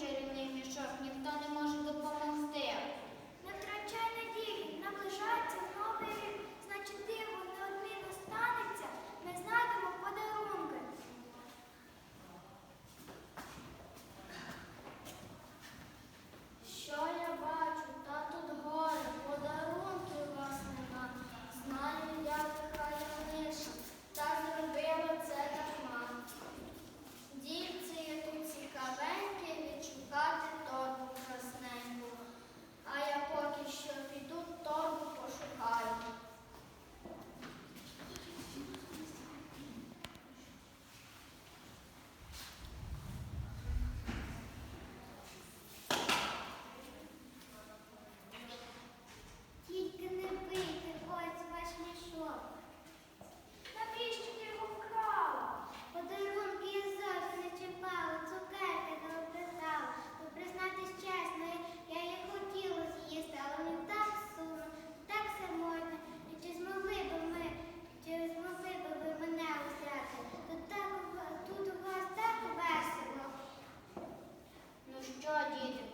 чарівні мішок, ні Lord Jesus.